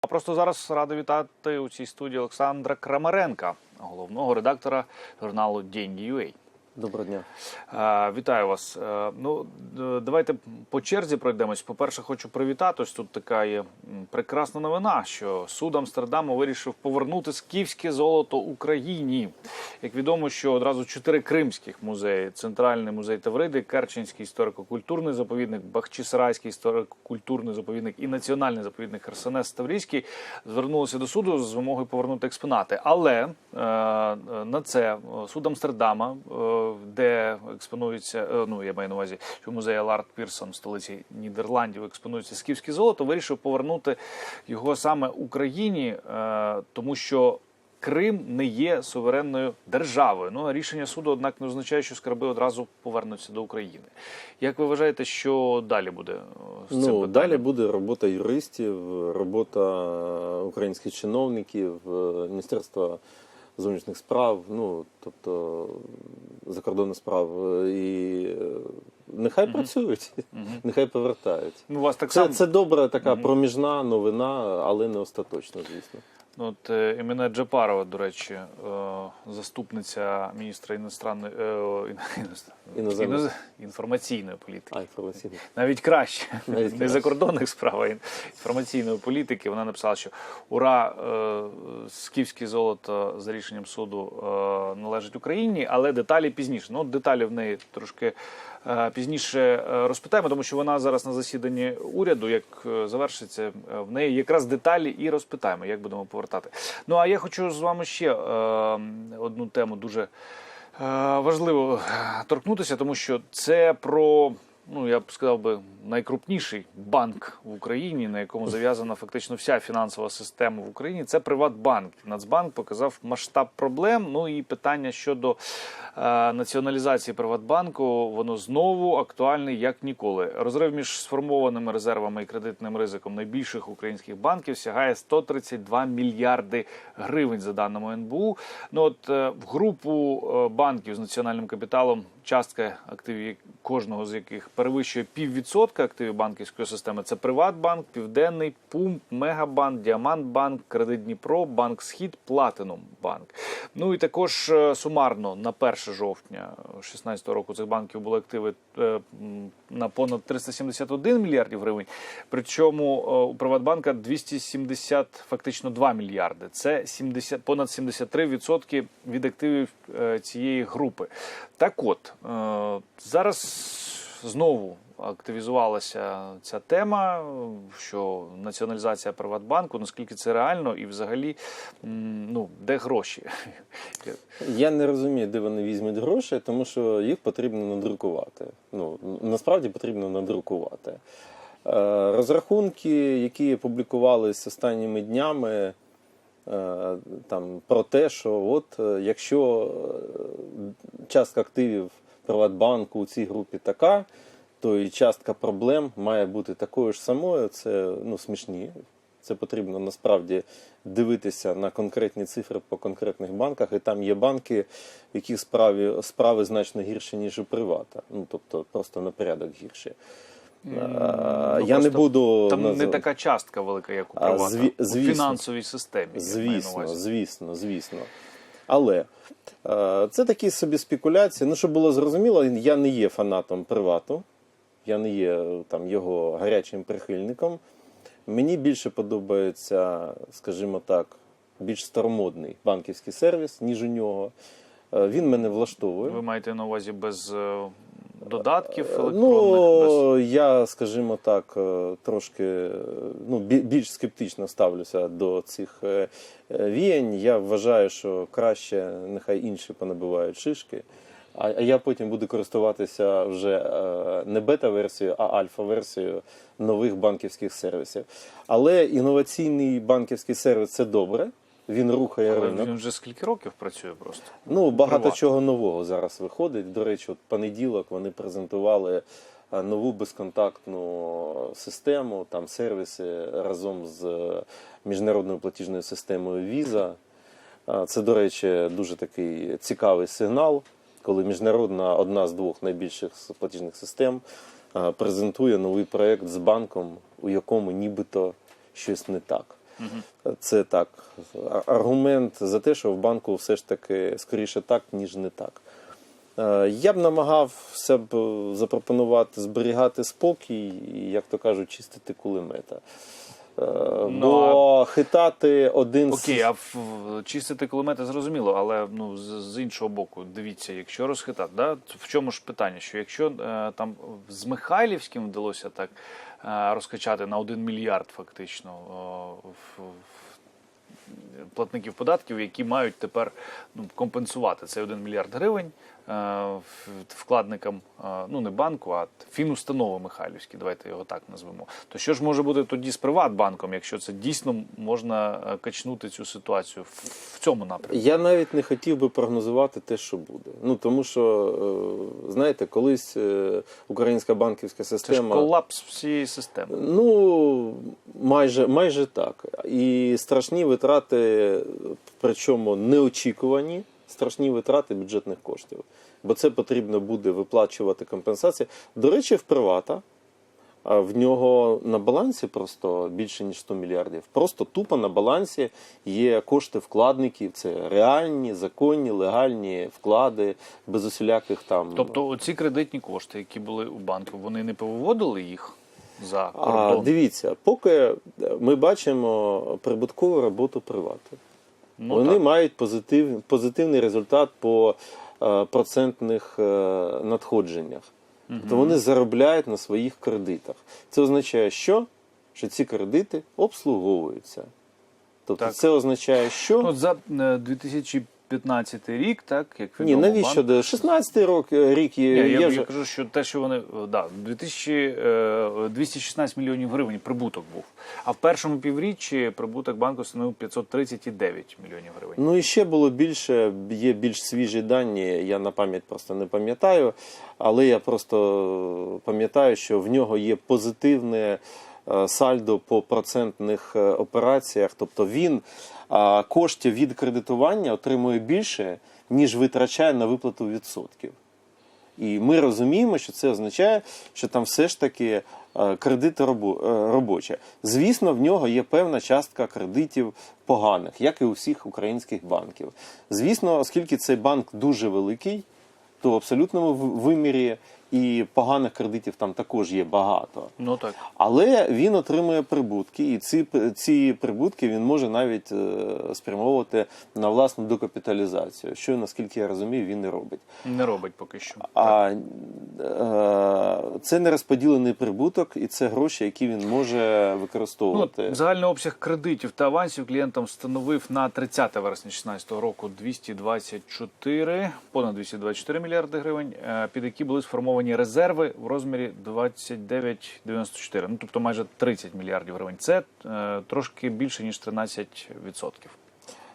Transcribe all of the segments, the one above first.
А просто зараз радий вітати у цій студії Олександра Крамаренка, головного редактора журналу День.UA. Доброго дня. Е, Вітаю вас. Е, Ну давайте по черзі пройдемось. По-перше, хочу привітати. Тут така є прекрасна новина, що суд Амстердаму вирішив повернути скіфське золото Україні. Як відомо, що одразу чотири кримських музеї: центральний музей Тавриди, Керченський історико-культурний заповідник, Бахчисарайський історико-культурний заповідник і національний заповідник Херсонес Таврійський звернулися до суду з вимогою повернути експонати. Але е, на це е, суд Амстердама, е, де експонується, е, ну я маю на увазі, що музей Аларт Пірсон в столиці Нідерландів експонується скіфське золото, вирішив повернути його саме Україні, е, тому що. Крим не є суверенною державою. Ну рішення суду, однак, не означає, що скарби одразу повернуться до України. Як ви вважаєте, що далі буде е, з цим Ну питанням? далі буде робота юристів, робота українських чиновників, Міністерства зовнішніх справ, ну тобто закордонних справ, е, і е, нехай працюють, нехай повертають. Ну, вас так Це, сам... це добра така проміжна новина, але не остаточна, звісно. Ну, От е, Джапарова, до речі, е, заступниця міністра іностранної е, іноз- інформаційної політики. А, інформаційно. Навіть краще, Навіть не краще. закордонних справ, а інформаційної політики. Вона написала, що ура, скіфське золото за рішенням суду належить Україні, але деталі пізніше. Ну, деталі в неї трошки пізніше е, розпитаємо, тому що вона зараз на засіданні уряду, як е, завершиться, е, в неї якраз деталі і розпитаємо, як будемо повертати. Ну а я хочу з вами ще е, одну тему дуже. Е, Важливо е, торкнутися, тому що це про, ну я б сказав би, найкрупніший банк в Україні, на якому зав'язана фактично вся фінансова система в Україні. Це Приватбанк. Нацбанк показав масштаб проблем. Ну і питання щодо е, націоналізації Приватбанку, воно знову актуальне як ніколи. Розрив між сформованими резервами і кредитним ризиком найбільших українських банків сягає 132 мільярди гривень за даними НБУ. Ну от е, в групу е, банків з національним капіталом частка активів кожного з яких перевищує піввідсотка активів банківської системи. Це Приватбанк, Південний, Пумп, Мегабанк, Діамантбанк, Кредит Дніпро, Банк Схід, Платинум Банк. Ну і також е, сумарно на 1 жовтня 2016 року цих банків були активи е, на понад 371 мільярдів гривень. Причому е, у Приватбанка 270, фактично 2 мільярди. Це 70, понад 73% від активів цієї групи. Так от зараз знову активізувалася ця тема, що націоналізація Приватбанку, наскільки це реально, і взагалі ну де гроші? Я не розумію, де вони візьмуть гроші, тому що їх потрібно надрукувати. Ну, насправді потрібно надрукувати. Е, Розрахунки, які публікувалися останніми днями, е, там, про те, що от е, якщо е, частка активів Приватбанку у цій групі така, то і частка проблем має бути такою ж самою. Це ну, смішні. Це потрібно насправді дивитися на конкретні цифри по конкретних банках. І там є банки, в яких справі, справи значно гірші, ніж у привата. Ну тобто просто на порядок гірші. Ну, Я не буду Там не така частка велика, як у Привата, зві- у фінансовій системі. Звісно, звісно, звісно. Але е, це такі собі спекуляції. Ну, щоб було зрозуміло, я не є фанатом привату, я не є е, там його гарячим прихильником. Мені більше подобається, скажімо так, більш старомодний банківський сервіс, ніж у нього. Е, Він мене влаштовує. Ви маєте на увазі без додатків електронних? без... Ну, я, скажімо так, е, трошки е, ну, більш скептично ставлюся до цих е, е, віянь. Я вважаю, що краще нехай інші понабивають шишки. А я потім буду користуватися вже е, не бета-версією, а альфа-версією нових банківських сервісів. Але інноваційний банківський сервіс це добре. Він рухає Але ринок. він вже скільки років працює просто? Ну, багато Приватно. чого нового зараз виходить. До речі, от понеділок вони презентували е, нову безконтактну систему, там сервіси разом з е, міжнародною платіжною системою Visa. Е, Це, до речі, дуже такий цікавий сигнал, коли міжнародна одна з двох найбільших платіжних систем презентує новий проект з банком, у якому нібито щось не так. Це так. Аргумент за те, що в банку все ж таки скоріше так, ніж не так. Е, Я б намагався б запропонувати зберігати спокій і, як то кажуть, чистити кулемета. Е, Ну, Бо хитати один Окей, а в, чистити кулемети зрозуміло, але ну з, з іншого боку, дивіться, якщо розхитати, да, в чому ж питання? Що якщо е, там з Михайлівським вдалося так розкачати на 1 мільярд фактично в платників податків, які мають тепер ну, компенсувати цей 1 мільярд гривень е, вкладникам, е, ну не банку, а фінустанови Михайлівські, давайте його так назвемо. То що ж може бути тоді з Приватбанком, якщо це дійсно можна е, качнути цю ситуацію в, цьому напрямку? Я навіть не хотів би прогнозувати те, що буде. Ну тому що, е, знаєте, колись е, українська банківська Це ж система. колапс всієї системи. Ну, майже, майже так. І страшні витрати, причому неочікувані, страшні витрати бюджетних коштів. Бо це потрібно буде виплачувати компенсації. До речі, в привата. В нього на балансі просто більше ніж 100 мільярдів. Просто тупо на балансі є кошти вкладників. Це реальні, законні, легальні вклади, без усіляких там. Тобто, оці кредитні кошти, які були у банку, вони не повиводили їх за А, дивіться, поки ми бачимо прибуткову роботу привату. Ну, Вони так. мають позитив, позитивний результат по е, процентних е, надходженнях. Угу. Тобто вони заробляють на своїх кредитах. Це означає, що? Що ці кредити обслуговуються. Тобто так. це означає, що. От за е, 2000 15 рік, так як відомо, Ні, навіщо? банк- 16 рок е, рік, є, Ні, є я, вже. я кажу, що те, що вони е, да, 2000, е, 216 мільйонів гривень прибуток був. А в першому півріччі прибуток банку становив 539 мільйонів гривень. Ну і ще було більше, є більш свіжі дані, я на пам'ять просто не пам'ятаю, але я просто пам'ятаю, що в нього є позитивне е, сальдо по процентних операціях, тобто він коштів від кредитування отримує більше, ніж витрачає на виплату відсотків. І ми розуміємо, що це означає, що там все ж таки е, кредити робо- е. Звісно, в нього є певна частка кредитів поганих, як і у всіх українських банків. Звісно, оскільки цей банк дуже великий, то в абсолютному вимірі і поганих кредитів там також є багато. Ну так. Але він отримує прибутки, і ці, ці прибутки він може навіть е, спрямовувати на власну докапіталізацію, що, наскільки я розумію, він і робить. Не робить поки що. А е, це не розподілений прибуток, і це гроші, які він може Ну, використовувати. загальний обсяг кредитів та авансів клієнтам становив на 30 вересня 2016 року 224, понад 224 мільярди гривень, е, під які були сформовані резерви в розмірі 29,94, ну тобто майже 30 мільярдів гривень. Це е, трошки більше ніж 13%.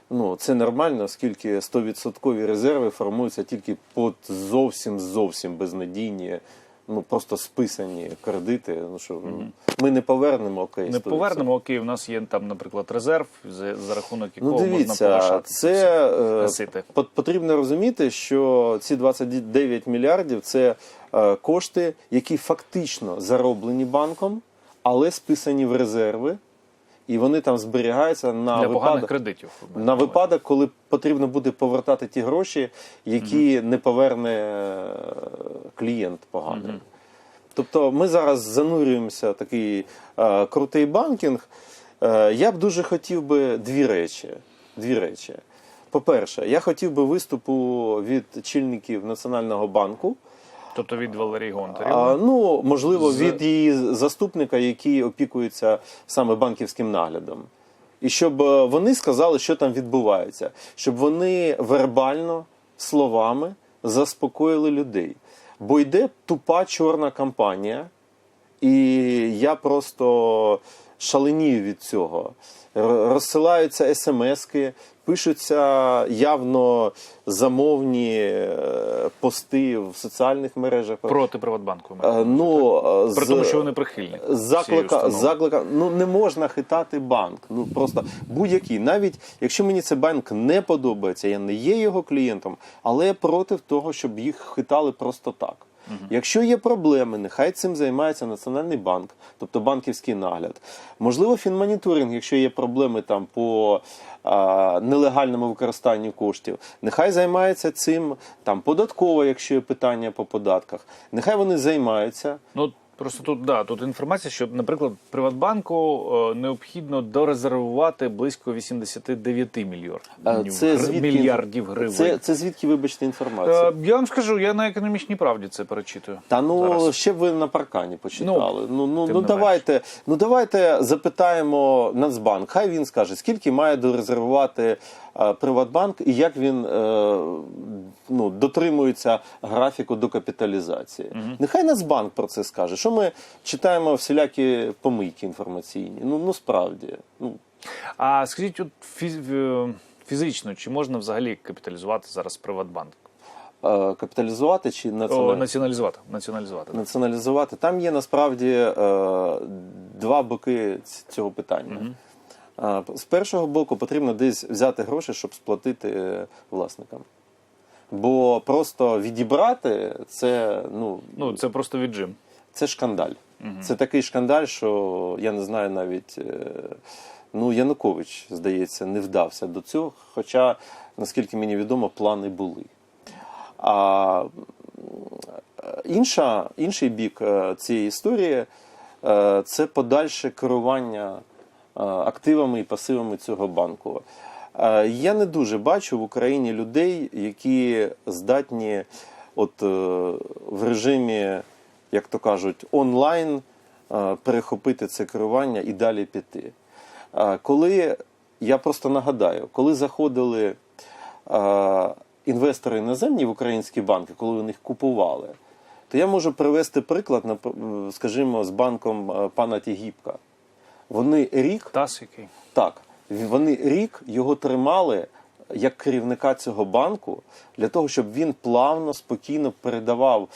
Ну це нормально, оскільки 100% резерви формуються тільки під зовсім зовсім безнадійні. Ну просто списані кредити. Ну що ми не повернемо окей. Не 100%. повернемо, окей, у нас є там, наприклад, резерв, за, за рахунок якого Ну, можна дивіться, погашати це е, потрібно розуміти, що ці 29 мільярдів це е, кошти, які фактично зароблені банком, але списані в резерви, і вони там зберігаються на для випадок, кредитів. на випадок, коли потрібно буде повертати ті гроші, які не поверне е, клієнт поганий. Тобто ми зараз занурюємося в такий е, крутий банкінг. Е, я б дуже хотів би дві речі. Дві речі. По-перше, я хотів би виступу від чільників Національного банку. Тобто від Валерії Гонтарів. А, ну, можливо, З- від її заступника, який опікується саме банківським наглядом. І щоб е, вони сказали, що там відбувається, щоб вони вербально словами заспокоїли людей. Бо йде тупа чорна кампанія, і я просто шаленію від цього. Розсилаються смски, пишуться явно замовні е, пости в соціальних мережах. проти Приватбанку. Е, Ну, е, При тому, що вони прихильні. заклика, заклика, ну не можна хитати банк. Ну просто будь-який. Навіть якщо мені цей банк не подобається, я не є його клієнтом, але я проти того, щоб їх хитали просто так. Якщо є проблеми, нехай цим займається Національний банк, тобто банківський нагляд. Можливо, фінмоніторинг, якщо є проблеми там по а, нелегальному використанню коштів, нехай займається цим там податково, якщо є питання по податках. Нехай вони займаються. Ну просто тут да тут інформація, що, наприклад, Приватбанку е, необхідно дорезервувати близько 89 мільйонів А, Це звідки мільярдів гривень. Це, це звідки, вибачте, інформація? Е, я вам скажу, я на економічній правді це перечитую. Та ну зараз. ще ви на паркані почитали. Ну ну, тим ну давайте. Ну давайте запитаємо Нацбанк. Хай він скаже, скільки має дорезервувати е, Приватбанк і як він е, ну, дотримується графіку докапіталізації. Нехай Нацбанк про це скаже. Що ми читаємо всілякі помийки інформаційні? Ну ну справді. Ну А скажіть, от фізично, чи можна взагалі капіталізувати зараз Приватбанк? е, капіталізувати чи О, націоналізувати? націоналізувати. Націоналізувати. націоналізувати. Там є насправді е, два боки цього питання. Е, З першого боку потрібно десь взяти гроші, щоб сплатити власникам. Бо просто відібрати це, ну, Ну це просто віджим. Це шкандаль. Це такий шкандаль, що я не знаю навіть. е, Ну, Янукович, здається, не вдався до цього. Хоча, наскільки мені відомо, плани були. А інша, інший бік е, цієї історії е, це подальше керування активами і пасивами цього банку. Я не дуже бачу в Україні людей, які здатні от, в режимі, як то кажуть, онлайн е, перехопити це керування і далі піти. Е, Коли я просто нагадаю, коли заходили е, інвестори іноземні в українські банки, коли вони їх купували, то я можу привести приклад, скажімо, з банком пана Тігіпка. Вони рік Тас який. так, вони рік його тримали як керівника цього банку для того, щоб він плавно, спокійно передавав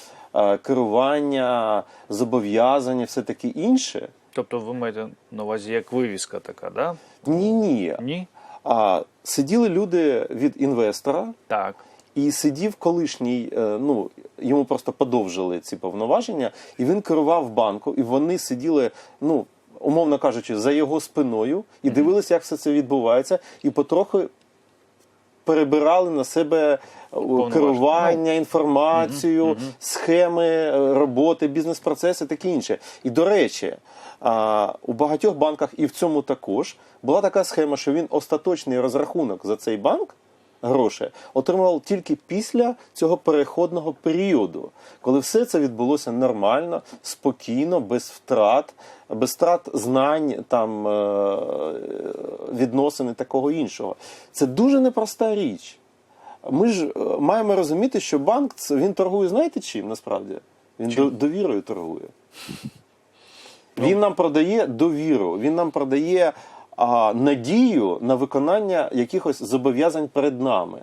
керування, зобов'язання, все таке інше. Тобто ви маєте на увазі як вивіска така, да? Ні, ні. Ні? А сиділи люди від інвестора, Так. і сидів колишній, е, ну йому просто подовжили ці повноваження, і він керував банком, і вони сиділи, ну умовно кажучи, за його спиною і дивилися, як все це відбувається, і потроху перебирали на себе е, керування, інформацію, схеми е, роботи, бізнес-процеси, таке інше. І до речі, у багатьох банках і в цьому також була така схема, що він остаточний розрахунок за цей банк. Гроші отримував тільки після цього переходного періоду, коли все це відбулося нормально, спокійно, без втрат, без втрат знань, там е, відносин і такого іншого. Це дуже непроста річ. Ми ж е, маємо розуміти, що банк він торгує, знаєте чим насправді? Він до- довірою торгує. Він нам продає довіру, він нам продає а, надію на виконання якихось зобов'язань перед нами.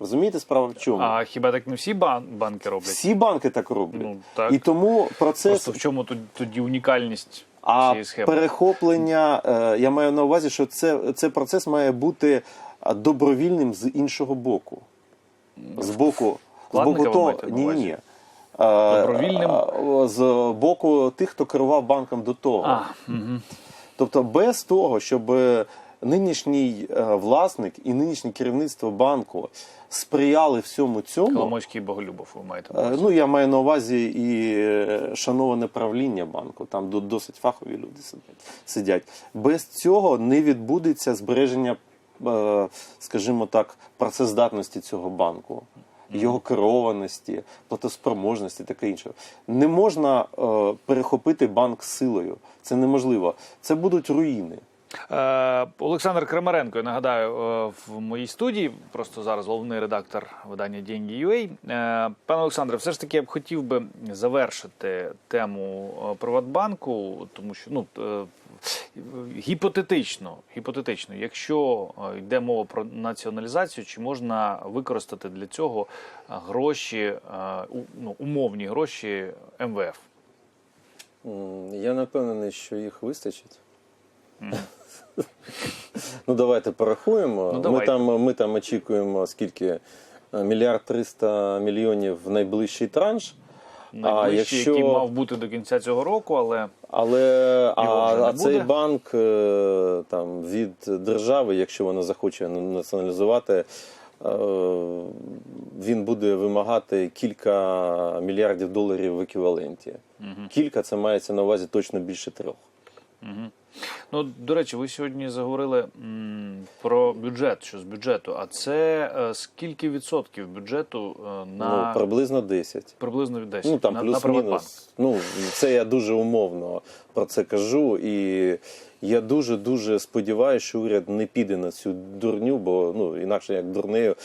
Розумієте, справа в чому? А хіба так не всі бан- банки роблять? Всі банки так роблять. Ну, так. І тому процес. Просто в чому тут- тоді унікальність А перехоплення, е, я маю на увазі, що це, це процес має бути добровільним з іншого боку. З боку, з боку того, ні, ні. Е, Добровільним? е, З боку тих, хто керував банком до того. А, угу. Тобто, без того, щоб е, нинішній е, власник і нинішнє керівництво банку сприяли всьому цьому. Коломойський і Боголюбов ви маєте на Е, увазі. Ну, я маю на увазі і шановане правління банку, там до- досить фахові люди сидять. Без цього не відбудеться збереження, скажімо так, працездатності цього банку, його керованості, платоспроможності, таке інше. Не можна е, перехопити банк силою. Це неможливо. Це будуть руїни. Е, Олександр Крамаренко, я нагадаю, е, в моїй студії, просто зараз головний редактор видання Деньги.UA. Е, Пане Олександре, все ж таки я б хотів би завершити тему Приватбанку, тому що ну. Гіпотетично, гіпотетично, якщо йде мова про націоналізацію, чи можна використати для цього гроші, ну, умовні гроші МВФ? Я не впевнений, що їх вистачить. Ну, давайте порахуємо. Ну, ми, там, ми там очікуємо скільки? Е, Мільярд триста мільйонів в найближчий транш. найближчий, якщо- який мав бути до кінця цього року, але Але а, Його вже не а цей буде? банк е, там від держави, якщо вона захоче націоналізувати, е, він буде вимагати кілька мільярдів доларів в еквіваленті. Кілька це мається на увазі точно більше трьох. Ну до речі, ви сьогодні заговорили м, про бюджет. Що з бюджету? А це е, скільки відсотків бюджету е, на Ну, приблизно 10. приблизно від 10? Ну там на, на плюс-мінус. Ну це я дуже умовно про це кажу, і я дуже дуже сподіваюся, що уряд не піде на цю дурню, бо ну інакше як дурнею.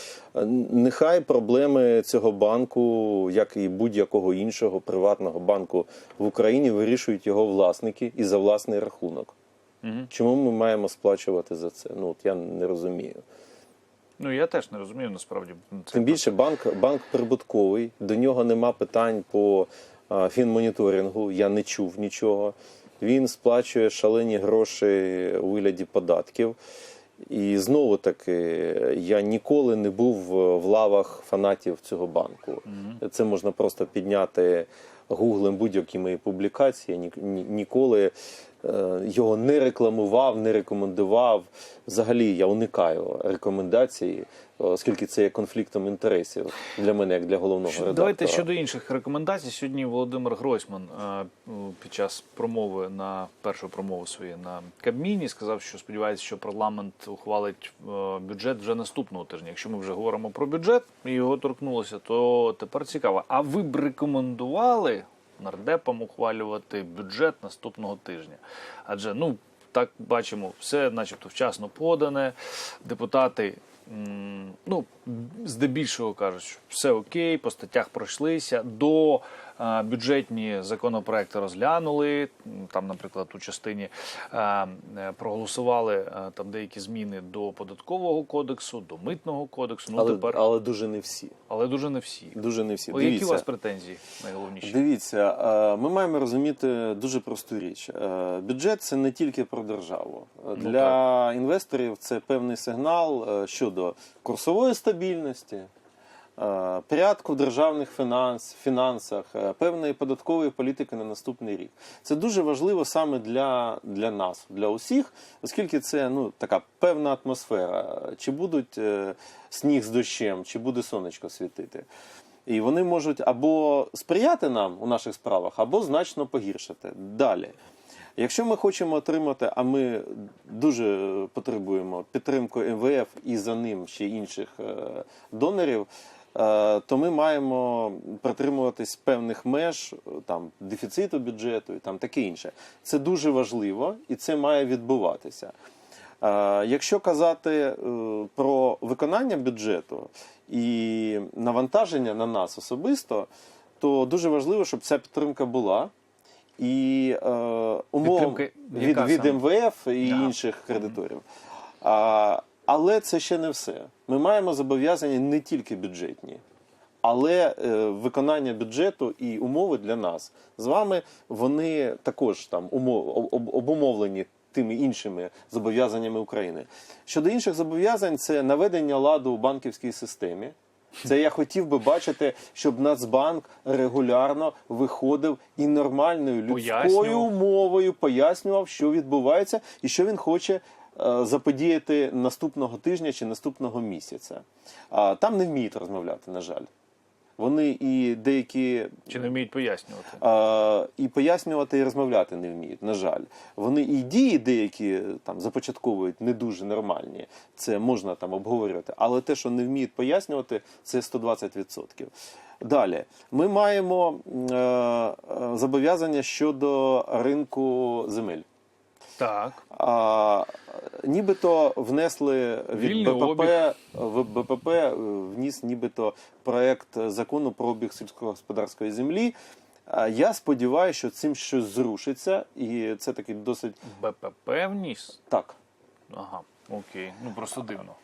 Нехай проблеми цього банку, як і будь-якого іншого приватного банку в Україні, вирішують його власники і за власний рахунок. Мгм. Чому ми маємо сплачувати за це? Ну от я не розумію. Ну я теж не розумію насправді. Це Тим більше банк, банк прибутковий, до нього нема питань по а, фінмоніторингу, я не чув нічого. Він сплачує шалені гроші у вигляді податків. І знову таки, я ніколи не був в лавах фанатів цього банку. Це можна просто підняти гуглем будь-які мої публікації. Я ні- ні- ніколи його не рекламував, не рекомендував. Взагалі я уникаю рекомендацій, оскільки це є конфліктом інтересів для мене, як для головного редактора. Давайте щодо інших рекомендацій. Сьогодні Володимир Гройсман е, під час промови на першу промову свою на Кабміні сказав, що сподівається, що парламент ухвалить е, бюджет вже наступного тижня. Якщо ми вже говоримо про бюджет і його торкнулося, то тепер цікаво. А ви б рекомендували нардепам ухвалювати бюджет наступного тижня? Адже ну так бачимо, все, начебто, вчасно подане. Депутати. Ну, здебільшого кажуть, що все окей, по статтях пройшлися. До бюджетні законопроекти розглянули. Там, наприклад, у частині е, проголосували е, там деякі зміни до податкового кодексу, до митного кодексу. Ну але, тепер, але дуже не всі. але дуже не всі. Дуже не всі. О, які у вас претензії найголовніші? Дивіться, е, ми маємо розуміти дуже просту річ. Бюджет це не тільки про державу. Ну, Для інвесторів це певний сигнал щодо курсової стабільності, порядку в державних фінанс, фінансах, е, певної податкової політики на наступний рік. Це дуже важливо саме для, для нас, для усіх, оскільки це ну, така певна атмосфера. Чи будуть е, сніг з дощем, чи буде сонечко світити. І вони можуть або сприяти нам у наших справах, або значно погіршити. Далі. Якщо ми хочемо отримати, а ми дуже потребуємо підтримку МВФ і за ним ще інших е, донорів, е, то ми маємо притримуватись певних меж е, там дефіциту бюджету і там таке інше. Це дуже важливо і це має відбуватися. Е, Якщо казати е, про виконання бюджету і навантаження на нас особисто, то дуже важливо, щоб ця підтримка була. І е, умов від, від? МВФ і Ага. інших кредиторів. А, але це ще не все. Ми маємо зобов'язання не тільки бюджетні, але е, виконання бюджету і умови для нас з вами вони також там умов, об, обумовлені тими іншими зобов'язаннями України. Щодо інших зобов'язань, це наведення ладу у банківській системі. Це я хотів би бачити, щоб Нацбанк регулярно виходив і нормальною людською Пояснював. мовою пояснював, що відбувається і що він хоче заподіяти наступного тижня чи наступного місяця. Там не вміють розмовляти, на жаль. Вони і деякі Чи не вміють пояснювати? а, і пояснювати і розмовляти не вміють. На жаль, вони і дії деякі там започатковують не дуже нормальні. Це можна там обговорювати, але те, що не вміють пояснювати, це 120%. Далі ми маємо е, е, зобов'язання щодо ринку земель. Так. А, нібито внесли від Вільний БПП, обіг. в БПП е, вніс нібито проект закону про обіг сільськогосподарської землі. А Я сподіваюся, що цим щось зрушиться, і це такий досить БПП вніс? так. Ага, окей. Ну просто дивно.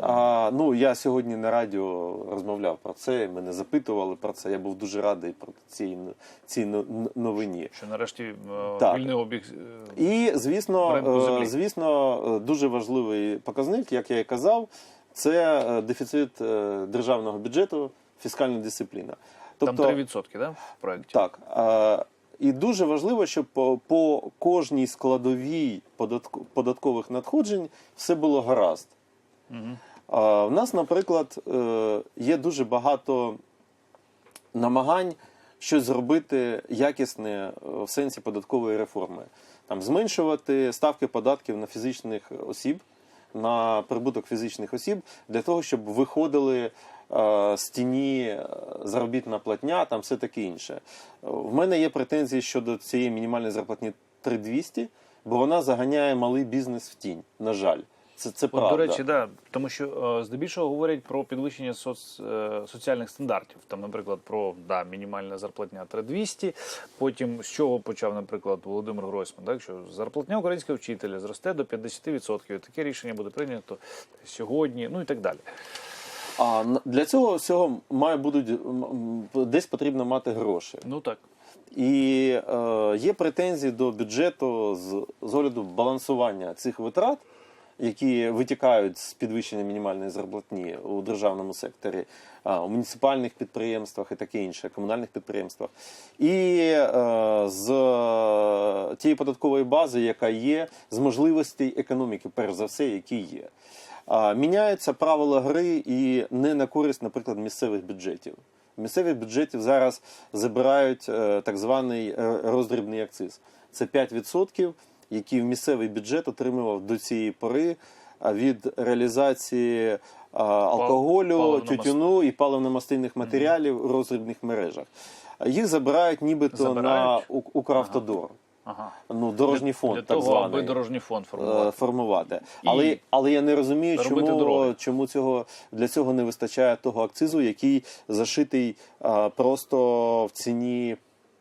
А, ну я сьогодні на радіо розмовляв про це. Мене запитували про це. Я був дуже радий про цій, цій новині. Що нарешті е, Так. вільний обіг. е, І звісно, е, звісно, дуже важливий показник, як я і казав, це дефіцит державного бюджету, фіскальна дисципліна. Тобто, Там 3%, да, в проєкті? Так. І дуже важливо, щоб по, по кожній складовій податку- податкових надходжень все було гаразд. А, в нас, наприклад, е, є дуже багато намагань щось зробити якісне е, в сенсі податкової реформи. Там зменшувати ставки податків на фізичних осіб, на прибуток фізичних осіб, для того, щоб виходили з тіні е, заробітна платня, там все таке інше. В мене є претензії щодо цієї мінімальної зарплатні 3200, бо вона заганяє малий бізнес в тінь. На жаль, це, це От, правда. до речі, да, тому що е, здебільшого говорять про підвищення соц, е, соціальних стандартів. Там, наприклад, про да, мінімальна зарплатня 3200. Потім з чого почав, наприклад, Володимир Гройсман, так, що зарплатня українського вчителя зросте до 50%. Таке рішення буде прийнято сьогодні, ну і так далі. А для цього всього має будуть десь потрібно мати гроші. Ну так. І е, є претензії до бюджету з, з огляду балансування цих витрат, які витікають з підвищення мінімальної зарплатні у державному секторі, у муніципальних підприємствах і таке інше, комунальних підприємствах, і е, з тієї податкової бази, яка є, з можливостей економіки, перш за все, які є. Міняються правила гри і не на користь, наприклад, місцевих бюджетів. Місцевих бюджетів зараз забирають е, так званий е, роздрібний акциз. Це 5%, які місцевий бюджет отримував до цієї пори від реалізації алкоголю, тютюну і паливно-мастильних матеріалів у роздрібних мережах. Їх забирають нібито Забирають? на У- Укравтодор. Ага. Ну, дорожній фонд, Для так того, званий. аби дорожній фонд Е, формувати. формувати. Але, але я не розумію, робити чому, дороги. чому цього, для цього не вистачає того акцизу, який зашитий а, просто в ціні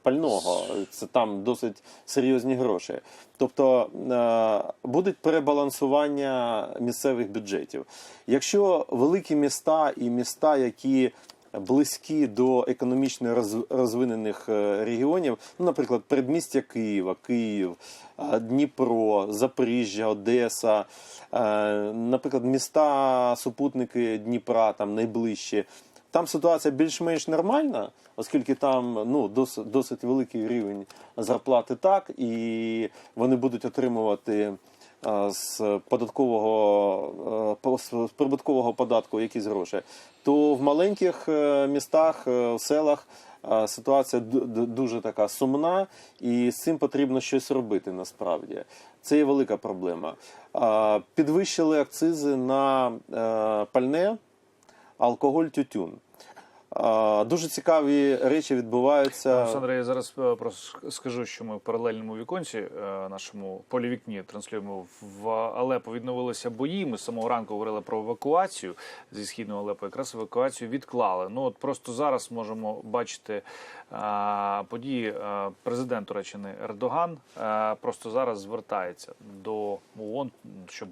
пального. Це там досить серйозні гроші. Тобто е, будуть перебалансування місцевих бюджетів. Якщо великі міста і міста, які близькі до економічно розвинених е, регіонів, ну, наприклад, передмістя Києва, Київ, е, Дніпро, Запоріжжя, Одеса, наприклад, міста супутники Дніпра, там найближчі. Там ситуація більш-менш нормальна, оскільки там ну, досить, досить великий рівень зарплати так, і вони будуть отримувати е, з податкового е, з прибуткового податку якісь гроші, то в маленьких е, містах, селах ситуація ду- ду- дуже така сумна, і з цим потрібно щось робити насправді. Це є велика проблема. Підвищили акцизи на пальне, алкоголь, тютюн. Дуже цікаві речі відбуваються. Олександр, я зараз е, просто скажу, що ми в паралельному віконці е, нашому полівікні транслюємо в Алепо відновилися бої. Ми з самого ранку говорили про евакуацію зі східного Алепо. Якраз евакуацію відклали. Ну от просто зараз можемо бачити е, події. Президент Туреччини Ердоган просто зараз звертається до ООН, щоб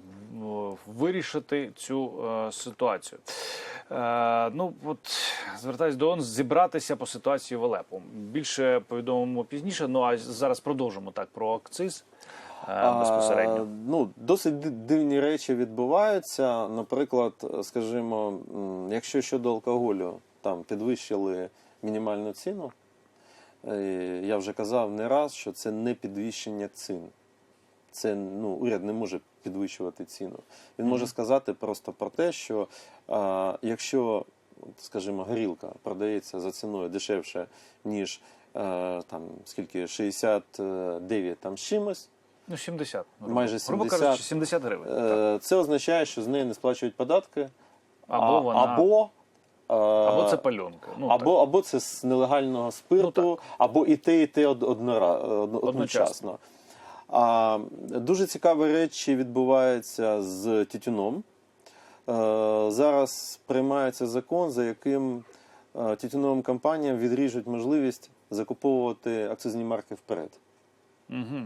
вирішити цю ситуацію. Ну от звертаюсь до ООН зібратися по ситуації в Алепо. Більше повідомимо пізніше. Ну а зараз продовжимо так про акциз е, безпосередньо. А, ну, досить дивні речі відбуваються. Наприклад, скажімо, якщо щодо алкоголю там підвищили мінімальну ціну, е, я вже казав не раз, що це не підвищення цін. Це ну, уряд не може підвищувати ціну. Він може сказати просто про те, що а, якщо, скажімо, горілка продається за ціною дешевше, ніж е, там скільки 69 там з чимось. Ну 70. грубо. майже Грубо кажучи, 70 гривень. так. Е, Це означає, що з неї не сплачують податки, Або а- вона- або, е, Або це пальонка. Ну, або, або це з нелегального спирту, Ну, або і те, і те однора, од- одночасно. А, дуже цікаві речі відбуваються з тютюном. Е, зараз приймається закон, за яким е, тютюновим компаніям відріжуть можливість закуповувати акцизні марки вперед. Угу.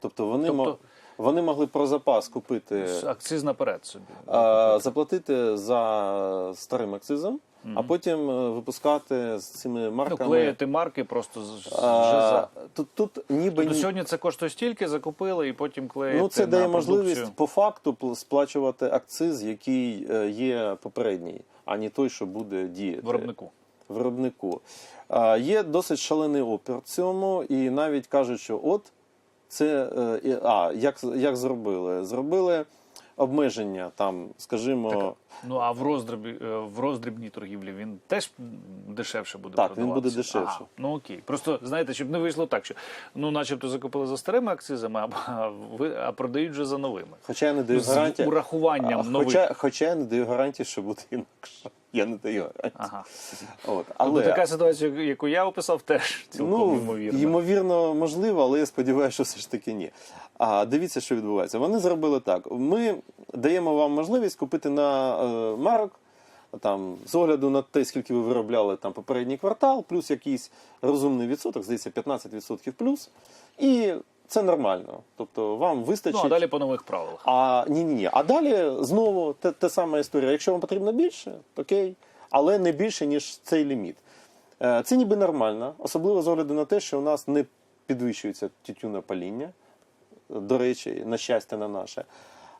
Тобто вони, Тобто- вони могли про запас купити Акциз наперед собі. а, заплатити за старим акцизом, а потім е, випускати з цими Ну, клеїти марки просто вже за. тут, тут ніби Тобто сьогодні це коштує стільки, закупили і потім клеїти ну, це на дає продукцію. можливість по факту сплачувати акциз, який е, є попередній, а не той, що буде діяти. виробнику. виробнику. А, Є досить шалений опір цьому, і навіть кажуть, що от це е, а як, як зробили? Зробили обмеження там, скажімо, Так, Ну а в роздрібі е, в роздрібній торгівлі він теж дешевше буде Так, він буде дешевше. Ага, ну окей. Просто знаєте, щоб не вийшло так, що ну, начебто, закупили за старими акцизами, а, ви- а продають вже за новими. хоча я не даю З гарантії. урахуванням а, нових. хоча, хоча я не даю гарантії, що буде інакше. Я не даю. Ага. От, Але але така ситуація, яку я описав, теж цілком ну, ймовірно. ймовірно, можливо, але я сподіваюся, що все ж таки ні. А дивіться, що відбувається. Вони зробили так: ми даємо вам можливість купити на е, марок. Там, з огляду на те, скільки ви виробляли там попередній квартал, плюс якийсь розумний відсоток, здається, 15% плюс. І це нормально. Тобто вам вистачить. Ну, а далі по нових правилах. А ні, ні, ні. А далі знову те, те сама історія. Якщо вам потрібно більше, окей, але не більше, ніж цей ліміт. Е, Це ніби нормально, особливо з огляду на те, що у нас не підвищується тютюне паління, до речі, на щастя, на наше.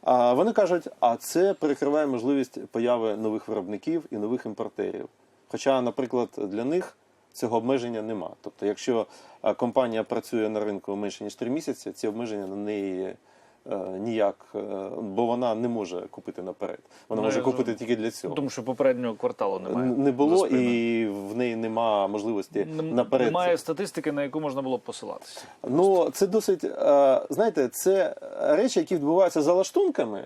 А вони кажуть, а це перекриває можливість появи нових виробників і нових імпортерів. Хоча, наприклад, для них цього обмеження нема. Тобто, якщо компанія працює на ринку менше ніж 3 місяці, ці обмеження на неї е, ніяк, е, бо вона не може купити наперед. Вона Ну, може купити тільки для цього. Тому що попереднього кварталу немає. Не було і в неї нема можливості Нем- наперед. Немає статистики, на яку можна було б посилатися. Ну, це досить, е, знаєте, це речі, які відбуваються за лаштунками,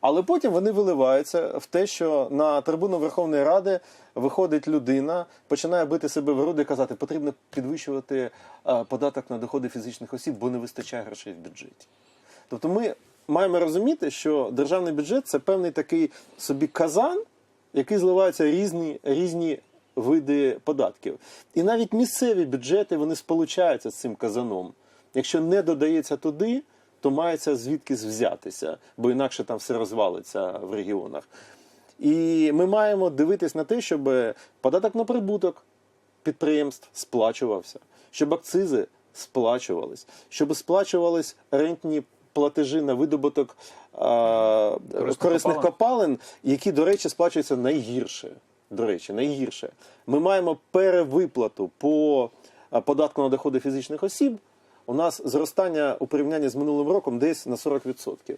але потім вони виливаються в те, що на трибуну Верховної Ради виходить людина, починає бити себе в груди і казати, потрібно підвищувати е, податок на доходи фізичних осіб, бо не вистачає грошей в бюджеті. Тобто ми маємо розуміти, що державний бюджет це певний такий собі казан, який зливаються різні, різні види податків. І навіть місцеві бюджети вони сполучаються з цим казаном. Якщо не додається туди, то мається звідкись взятися, бо інакше там все розвалиться в регіонах. І ми маємо дивитись на те, щоб податок на прибуток підприємств сплачувався, щоб акцизи сплачувались, щоб сплачувались рентні платежі на видобуток е, корисних копалин. копалин, які, до речі, сплачуються найгірше. До речі, найгірше. Ми маємо перевиплату по податку на доходи фізичних осіб. У нас зростання у порівнянні з минулим роком десь на 40%.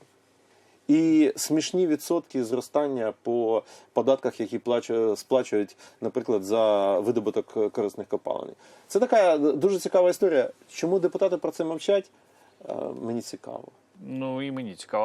І смішні відсотки зростання по податках, які сплачують, наприклад, за видобуток корисних копалин. Це така дуже цікава історія. Чому депутати про це мовчать? Е, Мені цікаво. Ну і мені цікаво.